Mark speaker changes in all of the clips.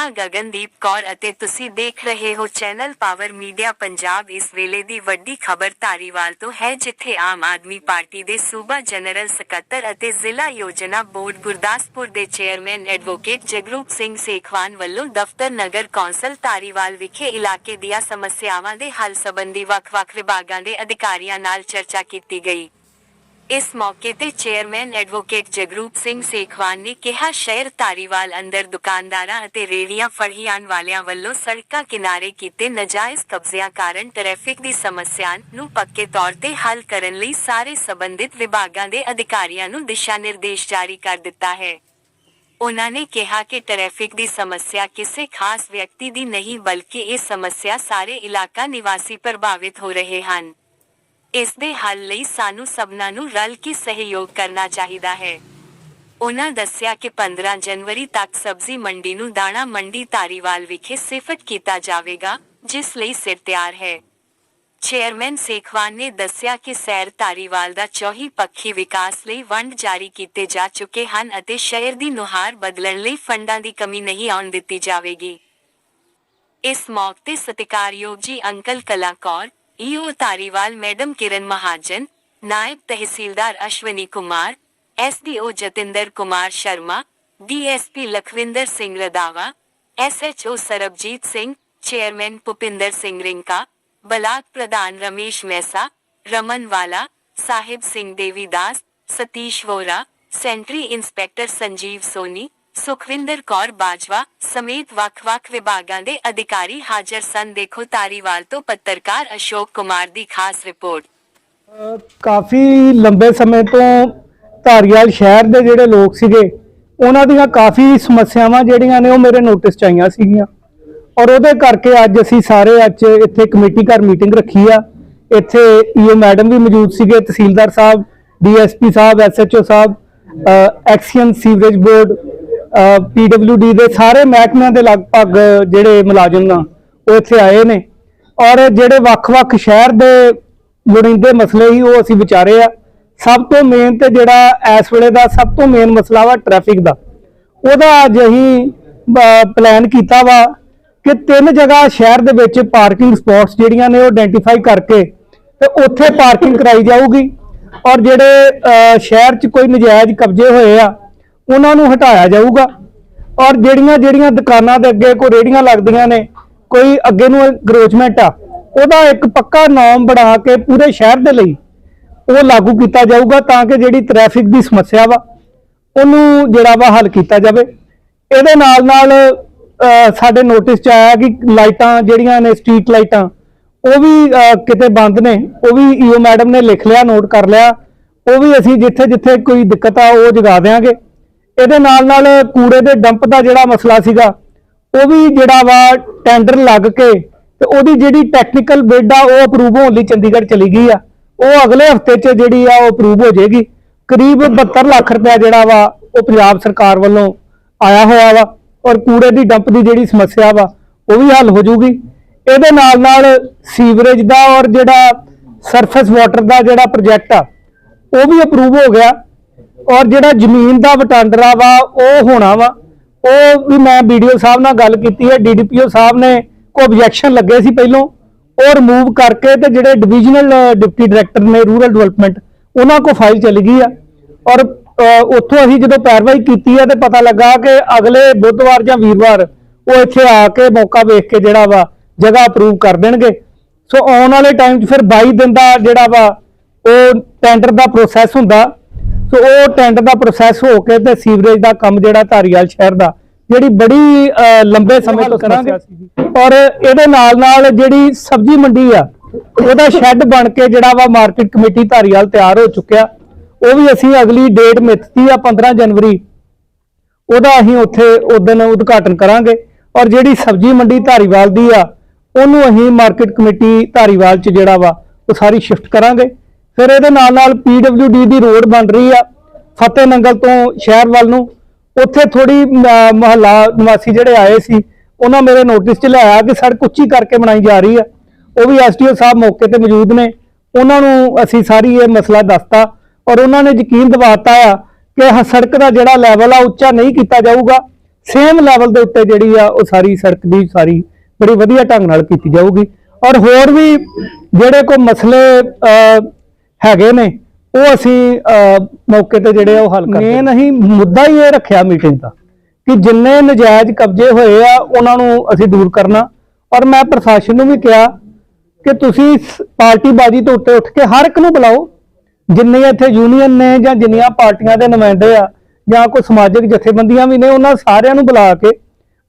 Speaker 1: ਹਾਂ ਗਗਨਦੀਪ ਕੌਰ ਅਤੇ ਤੁਸੀਂ ਦੇਖ ਰਹੇ ਹੋ ਚੈਨਲ ਪਾਵਰ ਮੀਡੀਆ ਪੰਜਾਬ। ਇਸ ਵੇਲੇ ਦੀ ਵੱਡੀ ਖਬਰ ਧਾਰੀਵਾਲ ਤੋਂ ਹੈ, ਜਿੱਥੇ ਆਮ ਆਦਮੀ ਪਾਰਟੀ ਦੇ ਸੂਬਾ ਜਨਰਲ ਸਕੱਤਰ ਅਤੇ ਜ਼ਿਲ੍ਹਾ ਯੋਜਨਾ ਬੋਰਡ ਗੁਰਦਾਸਪੁਰ ਦੇ ਚੇਅਰਮੈਨ ਐਡਵੋਕੇਟ ਜਗਰੂਪ ਸਿੰਘ ਸੇਖਵਾਨ ਵੱਲੋਂ ਦਫ਼ਤਰ ਨਗਰ ਕੌਂਸਲ ਧਾਰੀਵਾਲ ਵਿਖੇ ਇਲਾਕੇ ਦੀਆਂ ਸਮੱਸਿਆਵਾਂ ਦੇ ਹੱਲ ਸੰਬੰਧੀ ਵੱਖ-ਵੱਖ ਵਿਭਾਗਾਂ ਦੇ ਅਧਿਕਾਰੀਆਂ ਨਾਲ ਚਰਚਾ ਕੀਤੀ ਗਈ। ਇਸ ਮੌਕੇ ਤੇ ਚੇਅਰਮੈਨ ਐਡਵੋਕੇਟ ਜਗਰੂਪ ਸਿੰਘ ਸੇਖਵਾਨ ਨੇ ਕਿਹਾ, ਸ਼ਹਿਰ ਧਾਰੀਵਾਲ ਅੰਦਰ ਦੁਕਾਨਦਾਰਾਂ ਅਤੇ ਰੇੜੀਆਂ ਫੜੀਆਂ ਵਾਲਿਆਂ ਵੱਲੋਂ ਸੜਕਾਂ ਕਿਨਾਰੇ ਕੀਤੇ ਨਜਾਇਜ਼ ਕਬਜ਼ਿਆਂ ਕਾਰਨ ਟ੍ਰੈਫਿਕ ਦੀ ਸਮੱਸਿਆ ਨੂੰ ਪੱਕੇ ਤੌਰ ਤੇ ਹੱਲ ਕਰਨ ਲਈ ਸਾਰੇ ਸਬੰਧਿਤ ਵਿਭਾਗਾਂ ਦੇ ਅਧਿਕਾਰੀਆਂ ਨੂੰ ਦਿਸ਼ਾ ਨਿਰਦੇਸ਼ ਜਾਰੀ ਕਰ ਦਿੱਤਾ ਹੈ। ਉਨ੍ਹਾਂ ਨੇ ਕਿਹਾ ਕਿ ਟ੍ਰੈਫਿਕ ਦੀ ਸਮੱਸਿਆ ਕਿਸੇ ਖਾਸ ਵਿਅਕਤੀ ਦੀ ਨਹੀਂ, ਬਲਕਿ ਇਹ ਸਮੱਸਿਆ ਸਾਰੇ ਇਲਾਕਾ ਨਿਵਾਸੀ ਪ੍ਰਭਾਵਿਤ ਹੋ ਰਹੇ ਹਨ। ਇਸ ਦੇ ਹੱਲ ਲਈ ਸਾਨੂੰ ਸਭਨਾਂ ਨੂੰ ਰਲ ਕੇ ਸਹਿਯੋਗ ਕਰਨਾ ਚਾਹੀਦਾ ਹੈ। ਉਹਨਾਂ ਦੱਸਿਆ ਕਿ 15 ਜਨਵਰੀ ਤੱਕ ਸਬਜ਼ੀ ਮੰਡੀ ਨੂੰ ਦਾਣਾ ਮੰਡੀ ਧਾਰੀਵਾਲ ਵਿਖੇ ਸਿਫਤ ਕੀਤਾ ਜਾਵੇਗਾ, ਜਿਸ ਲਈ ਸਿਰ ਤਿਆਰ ਹੈ। ਚੇਅਰਮੈਨ ਸੇਖਵਾਨ ਨੇ ਦੱਸਿਆ ਕਿ ਸੈਰ ਧਾਰੀਵਾਲ ਦਾ ਚੌਹੀ ਪੱਖੀ ਵਿਕਾਸ ਲਈ ਵੰਡ ਜਾਰੀ ਕੀਤੇ ਜਾ ਚੁੱਕੇ ਹਨ ਅਤੇ ਸ਼ਹਿਰ ਦੀ ਨੁਹਾਰ ਬਦਲਣ ਲਈ ਫੰਡਾਂ ਦੀ ਕਮੀ ਨਹੀਂ ਆਉਣ ਦਿੱਤੀ ਜਾਵੇਗੀ। ਇਸ ਮੌਕੇ ਤੇ ਸਤਿਕਾਰਯੋਗ ਜੀ uncle Kala Kaur EO Dhariwal madam Kiran Mahajan ਨਾਇਬ ਤਹਿਸੀਲਦਾਰ Ashwani Kumar SDO Jatinder Kumar Sharma DSP Lakhwinder Singh Randhawa SHO Sarabjit Singh chairman Bhupinder Singh Rinka block ਪ੍ਰਧਾਨ ਰਮੇਸ਼ ਮੈਸਾ ਰਮਨ ਵਾਲਾ ਸਾਹਿਬ ਸਿੰਘ ਦੇਵੀਦਾਸ ਸਤੀਸ਼ ਵੋਰਾ ਸੈਂਟਰੀ ਇੰਸਪੈਕਟਰ ਸੰਜੀਵ ਸੋਨੀ ਸੁਖਵਿੰਦਰ ਕੌਰ ਬਾਜਵਾ ਸਮੇਤ ਵੱਖ-ਵੱਖ ਵਿਭਾਗਾਂ ਦੇ ਅਧਿਕਾਰੀ ਹਾਜ਼ਰ ਸਨ। ਦੇਖੋ ਤਾਰੀਵਾਲ ਤੋਂ ਪੱਤਰਕਾਰ ਅਸ਼ੋਕ ਕੁਮਾਰ ਦੀ ਖਾਸ ਰਿਪੋਰਟ।
Speaker 2: ਕਾਫੀ ਲੰਬੇ ਸਮੇਂ ਤੋਂ ਧਾਰੀਵਾਲ ਸ਼ਹਿਰ ਦੇ ਜਿਹੜੇ ਲੋਕ ਸੀਗੇ, ਉਹਨਾਂ ਦੀਆਂ ਕਾਫੀ ਸਮੱਸਿਆਵਾਂ ਜਿਹੜੀਆਂ ਨੇ ਉਹ ਮੇਰੇ ਨੋਟਿਸ 'ਚ ਆਈਆਂ ਸੀਗੀਆਂ। ਔਰ ਉਹਦੇ ਕਰਕੇ ਅੱਜ ਅਸੀਂ ਸਾਰੇ ਅੱਜ ਇੱਥੇ ਕਮੇਟੀ ਘਰ ਮੀਟਿੰਗ ਰੱਖੀ ਆ। ਇੱਥੇ ਈਓ ਮੈਡਮ ਵੀ ਮੌਜੂਦ ਸੀਗੇ, ਤਹਿਸੀਲਦਾਰ ਸਾਹਿਬ ਡੀਐਸਪੀ ਸਾਹਿਬ ਐਸਐਚਓ ਸਾਹਿਬ ਐਕਸੀਅਨ ਸੀਵਰੇਜ ਬੋਰਡ ਪੀਡਬਲਯੂਡੀ ਦੇ ਸਾਰੇ ਮਹਿਕਮਿਆਂ ਦੇ ਲਗਭਗ ਜਿਹੜੇ ਮੁਲਾਜ਼ਮ ਆ ਉਹ ਇੱਥੇ ਆਏ ਨੇ। ਔਰ ਜਿਹੜੇ ਵੱਖ-ਵੱਖ ਸ਼ਹਿਰ ਦੇ ਲੋੜੀਂਦੇ ਮਸਲੇ ਹੀ ਉਹ ਅਸੀਂ ਵਿਚਾਰੇ ਆ। ਸਭ ਤੋਂ ਮੇਨ ਤੇ ਜਿਹੜਾ ਇਸ ਵੇਲੇ ਦਾ ਸਭ ਤੋਂ ਮੇਨ ਮਸਲਾ ਵਾ ਟ੍ਰੈਫਿਕ ਦਾ। ਉਹਦਾ ਅੱਜ ਅਸੀਂ ਪਲਾਨ ਕੀਤਾ ਵਾ ਕਿ ਤਿੰਨ ਜਗ੍ਹਾ ਸ਼ਹਿਰ ਦੇ ਵਿੱਚ ਪਾਰਕਿੰਗ ਸਪੌਟਸ ਜਿਹੜੀਆਂ ਨੇ, ਉਹ ਆਇਡੈਂਟੀਫਾਈ ਕਰਕੇ ਤੇ ਉੱਥੇ ਪਾਰਕਿੰਗ ਕਰਾਈ ਜਾਊਗੀ। ਔਰ ਜਿਹੜੇ ਸ਼ਹਿਰ 'ਚ ਕੋਈ ਨਜਾਇਜ਼ ਕਬਜ਼ੇ ਹੋਏ ਆ ਉਹਨਾਂ ਨੂੰ ਹਟਾਇਆ ਜਾਊਗਾ। ਔਰ ਜਿਹੜੀਆਂ ਜਿਹੜੀਆਂ ਦੁਕਾਨਾਂ ਦੇ ਅੱਗੇ ਕੋਈ ਰੇੜੀਆਂ ਲੱਗਦੀਆਂ ਨੇ, ਕੋਈ ਅੱਗੇ ਨੂੰ ਗਰੋਚਮੈਂਟ ਆ, ਉਹਦਾ ਇੱਕ ਪੱਕਾ ਨਾਮ ਬਣਾ ਕੇ ਪੂਰੇ ਸ਼ਹਿਰ ਦੇ ਲਈ ਉਹ ਲਾਗੂ ਕੀਤਾ ਜਾਊਗਾ ਤਾਂ ਕਿ ਜਿਹੜੀ ਟ੍ਰੈਫਿਕ ਦੀ ਸਮੱਸਿਆ ਵਾ, ਉਹਨੂੰ ਜਿਹੜਾ ਵਾ ਹੱਲ ਕੀਤਾ ਜਾਵੇ। ਇਹਦੇ ਨਾਲ ਨਾਲ ਸਾਡੇ ਨੋਟਿਸ 'ਚ ਆਇਆ ਕਿ ਲਾਈਟਾਂ ਜਿਹੜੀਆਂ ਨੇ ਸਟਰੀਟ ਲਾਈਟਾਂ, ਉਹ ਵੀ ਕਿਤੇ ਬੰਦ ਨੇ, ਉਹ ਵੀ ਈਓ ਮੈਡਮ ਨੇ ਲਿਖ ਲਿਆ ਨੋਟ ਕਰ ਲਿਆ। ਉਹ ਵੀ ਅਸੀਂ ਜਿੱਥੇ ਜਿੱਥੇ ਕੋਈ ਦਿੱਕਤ ਆ, ਉਹ ਜਗਾ ਦੇਾਂਗੇ ਇਹਦੇ ਨਾਲ ਨਾਲ ਕੂੜੇ ਦੇ ਡੰਪ ਦਾ ਜਿਹੜਾ ਮਸਲਾ ਸੀਗਾ, ਉਹ ਵੀ ਜਿਹੜਾ ਵਾ ਟੈਂਡਰ ਲੱਗ ਕੇ ਤੇ ਉਹਦੀ ਜਿਹੜੀ ਟੈਕਨੀਕਲ ਬਿੱਡ ਆ, ਉਹ ਅਪਰੂਵ ਹੋਣ ਲਈ ਚੰਡੀਗੜ੍ਹ ਚਲੀ ਗਈ ਆ। ਉਹ ਅਗਲੇ ਹਫ਼ਤੇ 'ਚ ਜਿਹੜੀ ਆ, ਉਹ ਅਪਰੂਵ ਹੋ ਜਾਏਗੀ। ਕਰੀਬ 72 ਲੱਖ ਰੁਪਏ ਜਿਹੜਾ ਵਾ, ਉਹ ਪੰਜਾਬ ਸਰਕਾਰ ਵੱਲੋਂ ਆਇਆ ਹੋਇਆ ਵਾ ਔਰ ਕੂੜੇ ਦੀ ਡੰਪ ਦੀ ਜਿਹੜੀ ਸਮੱਸਿਆ ਵਾ, ਉਹ ਵੀ ਹੱਲ ਹੋ ਜਾਊਗੀ। ਇਹਦੇ ਨਾਲ ਨਾਲ ਸੀਵਰੇਜ ਦਾ ਔਰ ਜਿਹੜਾ ਸਰਫੇਸ ਵਾਟਰ ਦਾ ਜਿਹੜਾ ਪ੍ਰੋਜੈਕਟ ਆ, ਉਹ ਵੀ ਅਪਰੂਵ ਹੋ ਗਿਆ। ਔਰ ਜਿਹੜਾ ਜ਼ਮੀਨ ਦਾ ਵਟਾਂਦਰਾ ਵਾ, ਉਹ ਹੋਣਾ ਵਾ। ਉਹ ਵੀ ਮੈਂ ਵੀਡੀਓ ਸਾਹਿਬ ਨਾਲ ਗੱਲ ਕੀਤੀ ਹੈ। ਡੀਡੀਪੀਓ ਸਾਹਿਬ ਨੇ ਕੋ ਆਬਜੈਕਸ਼ਨ ਲੱਗੇ ਸੀ ਪਹਿਲੋਂ? ਉਹ ਰਿਮੂਵ ਕਰਕੇ ਤੇ ਜਿਹੜੇ ਡਿਵੀਜ਼ਨਲ ਡਿਪਟੀ ਡਾਇਰੈਕਟਰ ਨੇ ਰੂਰਲ ਡਿਵੈਲਪਮੈਂਟ ਉਹਨਾਂ ਕੋ ਫਾਈਲ ਚਲੀ ਗਈ ਆ। ਔਰ ਉੱਥੋਂ ਅਸੀਂ ਜਦੋਂ ਪੈਰਵਾਈ ਕੀਤੀ ਹੈ ਤੇ ਪਤਾ ਲੱਗਾ ਕਿ ਅਗਲੇ ਬੁੱਧਵਾਰ ਜਾਂ ਵੀਰਵਾਰ ਉਹ ਇੱਥੇ ਆ ਕੇ ਮੌਕਾ ਵੇਖ ਕੇ ਜਿਹੜਾ ਵਾ, ਜਗ੍ਹਾ ਅਪਰੂਵ ਕਰ ਦੇਣਗੇ। ਸੋ ਆਉਣ ਵਾਲੇ ਟਾਈਮ 'ਚ ਫਿਰ 22 ਦਿਨ ਦਾ ਜਿਹੜਾ ਵਾ, ਉਹ ਟੈਂਡਰ ਦਾ ਪ੍ਰੋਸੈਸ ਹੁੰਦਾ। ਸੋ ਉਹ ਟੈਂਡਰ ਦਾ ਪ੍ਰੋਸੈਸ ਹੋ ਕੇ ਤੇ ਸੀਵਰੇਜ ਦਾ ਕੰਮ ਜਿਹੜਾ ਧਾਰੀਵਾਲ ਸ਼ਹਿਰ ਦਾ ਜਿਹੜੀ ਬੜੀ ਲੰਬੇ ਸਮੇਂ ਤੋਂ ਕਰਾਂਗੇ। ਔਰ ਇਹਦੇ ਨਾਲ ਨਾਲ ਜਿਹੜੀ ਸਬਜ਼ੀ ਮੰਡੀ ਆ ਉਹਦਾ ਸ਼ੈੱਡ ਬਣ ਕੇ ਜਿਹੜਾ ਵਾ ਮਾਰਕੀਟ ਕਮੇਟੀ ਧਾਰੀਵਾਲ ਤਿਆਰ ਹੋ ਚੁੱਕਿਆ। ਉਹ ਵੀ ਅਸੀਂ ਅਗਲੀ ਡੇਟ ਮਿੱਥਤੀ ਆ 15 ਜਨਵਰੀ। ਉਹਦਾ ਅਸੀਂ ਉੱਥੇ ਉਦਨ ਉਦਘਾਟਨ ਕਰਾਂਗੇ। ਔਰ ਜਿਹੜੀ ਸਬਜ਼ੀ ਮੰਡੀ ਧਾਰੀਵਾਲ ਦੀ ਆ ਉਹਨੂੰ ਅਸੀਂ ਮਾਰਕੀਟ ਕਮੇਟੀ ਧਾਰੀਵਾਲ ਚ ਜਿਹੜਾ ਵਾ ਉਹ ਸਾਰੀ ਸ਼ਿਫਟ ਕਰਾਂਗੇ। ਫਿਰ ਇਹਦੇ ਨਾਲ ਨਾਲ ਡੀ ਦੀ ਰੋਡ ਬਣ ਰਹੀ ਆ, ਫਤਿਹ ਨੰਗਲ ਤੋਂ ਸ਼ਹਿਰ ਵੱਲ ਨੂੰ। ਉੱਥੇ ਥੋੜੀ ਮਹੱਲਾ ਨਿਵਾਸੀ ਜਿਹੜੇ ਆਏ ਸੀ, ਉਹਨਾਂ ਮੇਰੇ ਨੋਟਿਸ 'ਚ ਲਿਆਇਆ ਕਿ ਸੜਕ ਉੱਚੀ ਕਰਕੇ ਬਣਾਈ ਜਾ ਰਹੀ ਆ। ਉਹ ਵੀ ਐਸਡੀਓ ਸਾਹਿਬ ਮੌਕੇ ਤੇ ਮੌਜੂਦ ਨੇ। ਉਹਨਾਂ ਨੂੰ ਅਸੀਂ ਸਾਰੀ ਇਹ ਮਸਲਾ ਦੱਸਤਾ ਔਰ ਉਹਨਾਂ ਨੇ ਯਕੀਨ ਦਿਵਾਤਾ ਆ ਕਿ ਆਹ ਸੜਕ ਦਾ ਜਿਹੜਾ ਲੈਵਲ ਆ, ਉੱਚਾ ਨਹੀਂ ਕੀਤਾ ਜਾਊਗਾ। ਸੇਮ ਲੈਵਲ ਦੇ ਉੱਤੇ ਜਿਹੜੀ ਆ, ਉਹ ਸਾਰੀ ਸੜਕ ਦੀ ਸਾਰੀ ਬੜੀ ਵਧੀਆ ਢੰਗ ਨਾਲ ਕੀਤੀ ਜਾਊਗੀ। ਔਰ ਹੋਰ ਵੀ ਜਿਹੜੇ ਕੋਈ ਮਸਲੇ ਹੈਗੇ ਨੇ ਉਹ ਅਸੀਂ ਮੌਕੇ ਤੇ ਜਿਹੜੇ ਆ ਉਹ ਹੱਲ ਕਰਦੇ ਮੇਨ ਅਸੀਂ ਮੁੱਦਾ ਹੀ ਇਹ ਰੱਖਿਆ ਮੀਟਿੰਗ ਦਾ ਕਿ ਜਿੰਨੇ ਨਜਾਇਜ਼ ਕਬਜ਼ੇ ਹੋਏ ਆ ਉਹਨਾਂ ਨੂੰ ਅਸੀਂ ਦੂਰ ਕਰਨਾ। ਔਰ ਮੈਂ ਪ੍ਰਸ਼ਾਸਨ ਨੂੰ ਵੀ ਕਿਹਾ ਕਿ ਤੁਸੀਂ ਪਾਰਟੀ ਬਾਜੀ ਤੋਂ ਉੱਤੇ ਉੱਠ ਕੇ ਹਰ ਇੱਕ ਨੂੰ ਬੁਲਾਓ। ਜਿੰਨੇ ਇੱਥੇ ਯੂਨੀਅਨ ਨੇ ਜਾਂ ਜਿੰਨੀਆਂ ਪਾਰਟੀਆਂ ਦੇ ਨੁਮਾਇੰਦੇ ਆ ਜਾਂ ਕੋਈ ਸਮਾਜਿਕ ਜਥੇਬੰਦੀਆਂ ਵੀ ਨੇ ਉਹਨਾਂ ਸਾਰਿਆਂ ਨੂੰ ਬੁਲਾ ਕੇ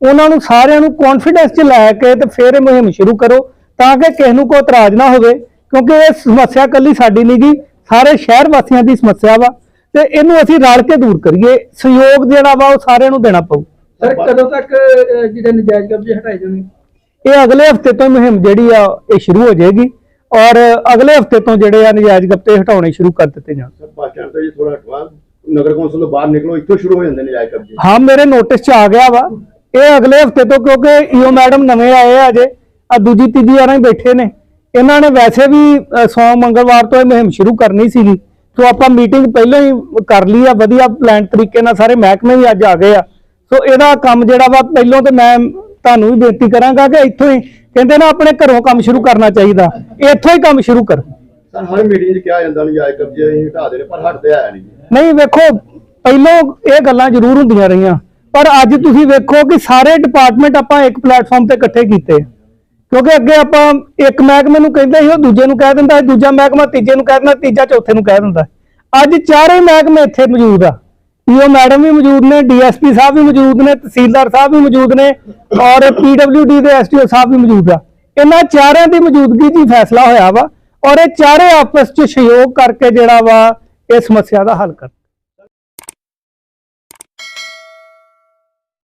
Speaker 2: ਉਹਨਾਂ ਨੂੰ ਸਾਰਿਆਂ ਨੂੰ ਕੌਨਫੀਡੈਂਸ 'ਚ ਲੈ ਕੇ ਤੇ ਫਿਰ ਇਹ ਮੁਹਿੰਮ ਸ਼ੁਰੂ ਕਰੋ ਤਾਂ ਕਿ ਕਿਸੇ ਨੂੰ ਕੋਈ ਇਤਰਾਜ਼ ਨਾ ਹੋਵੇ। ਕਿਉਂਕਿ ਇਹ ਸਮੱਸਿਆ ਕੱਲੀ ਸਾਡੀ ਨਹੀਂ ਗੀ ਸਾਰੇ ਸ਼ਹਿਰ ਵਾਸੀਆਂ ਦੀ ਸਮੱਸਿਆ ਵਾ ਤੇ ਇਹਨੂੰ ਅਸੀਂ ਰਲ ਕੇ ਦੂਰ ਕਰੀਏ ਸਹਿਯੋਗ ਜਿਹੜਾ ਵਾ ਉਹ ਸਾਰਿਆਂ ਨੂੰ ਦੇਣਾ ਪਊ।
Speaker 3: ਸਰ ਕਦੋਂ ਤੱਕ ਜਿਹੜੇ ਨਜਾਇਜ਼ ਕਬਜ਼ੇ ਹਟਾਏ ਜਾਣਗੇ?
Speaker 2: ਇਹ ਅਗਲੇ ਹਫ਼ਤੇ ਤੋਂ ਮੁਹਿੰਮ ਜਿਹੜੀ ਆ ਇਹ ਸ਼ੁਰੂ ਹੋ ਜਾਏਗੀ ਔਰ ਅਗਲੇ ਹਫ਼ਤੇ ਤੋਂ ਜਿਹੜੇ ਆ ਨਜਾਇਜ਼ ਗੱਪੇ ਹਟਾਉਣੇ ਸ਼ੁਰੂ ਕਰ ਦਿੱਤੇ ਜਾਣ।
Speaker 4: ਸਰ ਸਟੈਂਡ ਤੋਂ ਜੀ ਥੋੜਾ ਹਟਵਾ ਨਗਰ ਕੌਂਸਲ ਤੋਂ ਬਾਹਰ ਨਿਕਲੋ ਇੱਥੋਂ ਸ਼ੁਰੂ ਹੋ ਜਾਂਦੇ ਨੇ ਜਾਇ ਕਬਜ਼ੇ।
Speaker 2: ਹਾਂ ਮੇਰੇ ਨੋਟਿਸ 'ਚ ਆ ਗਿਆ ਵਾ। ਇਹ ਅਗਲੇ ਹਫ਼ਤੇ ਤੋਂ ਕਿਉਂਕਿ ਈਓ ਮੈਡਮ ਨਵੇਂ ਆਏ ਆ ਅਜੇ ਆ ਦੂਜੀ ਤੀਜੀ ਵਾਰਾਂ ਹੀ ਬੈਠੇ ਨੇ। ਇਹਨਾਂ ਨੇ ਵੈਸੇ ਵੀ ਸੋਮ ਮੰਗਲਵਾਰ ਤੋਂ ਇਹ ਮੁਹਿੰਮ ਸ਼ੁਰੂ ਕਰਨੀ ਸੀਗੀ। ਸੋ ਆਪਾਂ ਮੀਟਿੰਗ ਪਹਿਲਾਂ ਹੀ ਕਰ ਲਈ ਆ ਵਧੀਆ ਪਲਾਨ ਤਰੀਕੇ ਨਾਲ ਸਾਰੇ ਮਹਿਕਮੇ ਵੀ ਅੱਜ ਆ ਗਏ ਆ। ਸੋ ਇਹਦਾ ਕੰਮ ਜਿਹੜਾ ਵਾ ਪਹਿਲਾਂ ਤੇ ਮੈਂ ਤੁਹਾਨੂੰ ਵੀ ਬੇਨਤੀ ਕਰਾਂਗਾ ਕਿ ਇੱਥੋਂ ਹੀ ਕਹਿੰਦੇ ਨਾ ਆਪਣੇ ਘਰੋਂ ਕੰਮ ਸ਼ੁਰੂ ਕਰਨਾ ਚਾਹੀਦਾ। ਇੱਥੋਂ ਹੀ ਕੰਮ ਸ਼ੁਰੂ ਕਰ।
Speaker 4: ਸਰ ਹਰ ਮੀਟਿੰਗ 'ਚ ਕਿਹਾ ਜਾਂਦਾ ਨੇ ਜਾਇ ਕਬਜ਼ੇ ਅਸੀਂ ਹਟਾ ਦੇਣੇ ਪਰ ਹਟਦੇ ਆਇਆ ਨਹੀਂ।
Speaker 2: ਨਹੀਂ ਵੇਖੋ ਪਹਿਲਾਂ ਇਹ ਗੱਲਾਂ ਜ਼ਰੂਰ ਹੁੰਦੀਆਂ ਰਹੀਆਂ। ਪਰ ਅੱਜ ਤੁਸੀਂ ਵੇਖੋ ਕਿ ਸਾਰੇ ਡਿਪਾਰਟਮੈਂਟ ਆਪਾਂ ਇੱਕ ਪਲੇਟਫਾਰਮ ਤੇ ਇਕੱਠੇ ਕੀਤੇ। ਕਿਉਂਕਿ ਅੱਗੇ ਆਪਾਂ ਇੱਕ ਮਹਿਕਮੇ ਨੂੰ ਕਹਿੰਦੇ ਸੀ, ਉਹ ਦੂਜੇ ਨੂੰ ਕਹਿ ਦਿੰਦਾ ਦੂਜਾ ਮਹਿਕਮਾ ਤੀਜੇ ਨੂੰ ਕਹਿ ਦਿੰਦਾ, ਤੀਜਾ ਚੌਥੇ ਨੂੰ ਕਹਿ ਦਿੰਦਾ। ਅੱਜ ਚਾਰੇ ਮਹਿਕਮੇ ਇੱਥੇ ਮੌਜੂਦ ਆ। ਈਓ ਮੈਡਮ ਵੀ ਮੌਜੂਦ ਨੇ, ਡੀਐਸਪੀ ਸਾਹਿਬ ਵੀ ਮੌਜੂਦ ਨੇ, ਤਹਿਸੀਲਦਾਰ ਸਾਹਿਬ ਵੀ ਮੌਜੂਦ ਨੇ, ਔਰ ਪੀਡਬਲਯੂਡੀ ਦੇ ਐਸਟੀਓ ਸਾਹਿਬ ਵੀ ਮੌਜੂਦ ਆ। ਇਹਨਾਂ ਚਾਰਿਆਂ ਦੀ ਮੌਜੂਦਗੀ 'ਚ ਹੀ ਫੈਸਲਾ ਹੋਇਆ ਵਾ, ਔਰ ਇਹ ਚਾਰੇ ਆਪਸ 'ਚ ਸਹਿਯੋਗ ਕਰਕੇ ਜਿਹੜਾ ਵਾ, ਇਹ ਸਮੱਸਿਆ ਦਾ ਹੱਲ ਕਰ